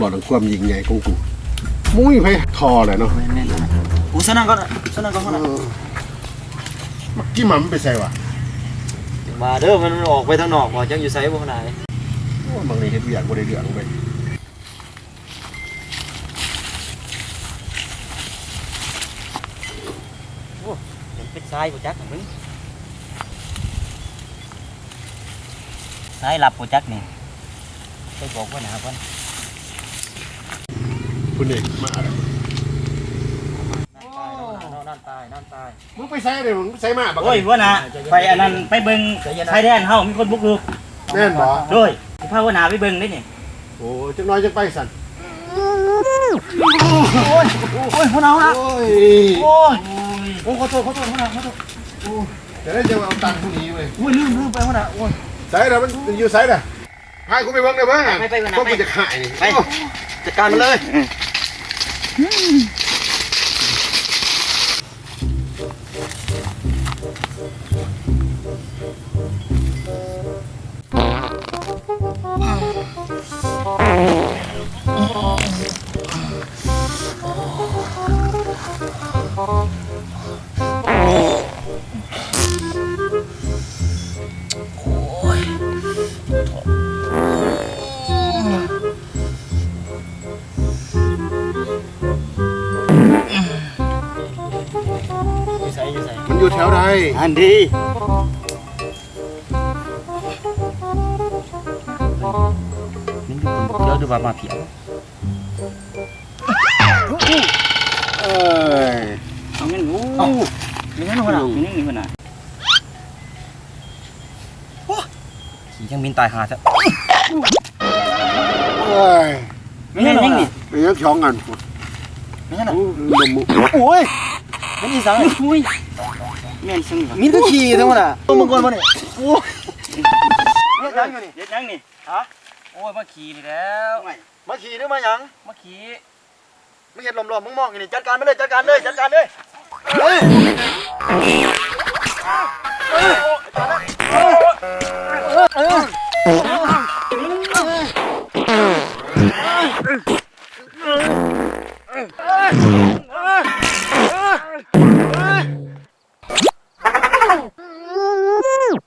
บอกถึงความยิ่งใหญ่ของกูมุ้ยไปทอเลยเนาะแม่นๆกูสนั่งก็สนั่งก็ขนาดเมื่อกี้หมันไปใส่วะมาเด้อมันออกไปทางนอกบ่จังอยู่ไสบ่ขนาดโอ้บางทีเห็นอยากบริเดืองไปเป็นเป็ดทรายบ่จักมึงทรายหลับบ่จักนี่ไปบอกว่าหนาเพิ่น คุณเอกมาอะไรนั่นตายนั่นตายมึงไปใส่เลยมึงไปใส่มาบักโอ้ยว่านะไปอันนั้นไปเบิ่งชายแดนเฮามีคนบุกรุกแน่นบ่โดยสิพาว่านาไปเบิ่งได้นี่โอ้จังน้อยจังไปสั่นโอ้ยหัวหนาวนะโอ้ยโอ้ยโอ้ขอโทษขอโทษหัวหนาวขอโทษจะได้จะเอาตังค์พวกนี้เว้ยโอ้ยลืมลืมไปหัวหนาวโอ้ยใส่แล้วมันอยู่ใส่น่ะให้กูไปเบิ่งได้เบิ่งอะไปไปไปพวกกูจะขายนี่ไปจัดการมันเลย อยู่ อยู่ไสมันอยู่แถวใดอันดีมันอยู่บนบกเยอะดูว่ามาเพียวเอ้ยเอาเงินงูมีงั้นหัวหนาวนี่นี่พุ่นน่ะขี่เครื่องบินตายหาซะเอ้ยแม่นยังนี่ไปยังช่องกันมีงั้นน่ะโอ้ดมมุโอ้ยมันอีสังอุ้ย แม่นซึ่งมีก็ขี่ทั้งหมดอะตัวมึงก่อนบ่นี่โอ้ยเฮ็ดหยังอยู่นี่เด็ดยังนี่โอ้ยมาขี่นี่แล้วไม่มาขี่หรือมาหยังมาขี่มึงเห็นหลอมๆมึงมองอยู่นี่จัดการไปเลยจัดการเลยจัดการเลยเฮ้ย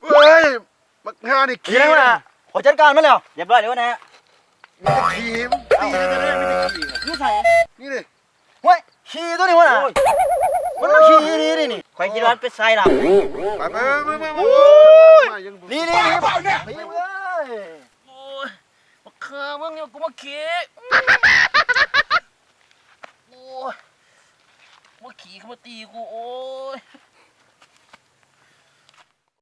เฮ้ยบักงา นี่ขี่ได้บ่น่ะขอจัดการมาแล้วเรียบร้อยแล้วนะมันจะขี่มันตีกันจะได้ไม่ได้ขี่นี่ใส่นี่ดิเฮ้ยขี่ตัวนี้วะน่ะมันมาขี่นี่นี่นี่ข่อยคิดว่าเป็นทรายหลับไปไปไปไปไปมายังนี่นี่นี่เปล่าเนี่ยนี่เว้ยโอ้ยมาเคอมึงเนี่ยกูมาขี่โอ้ยมาขี่เขามาตีกูโอ้ย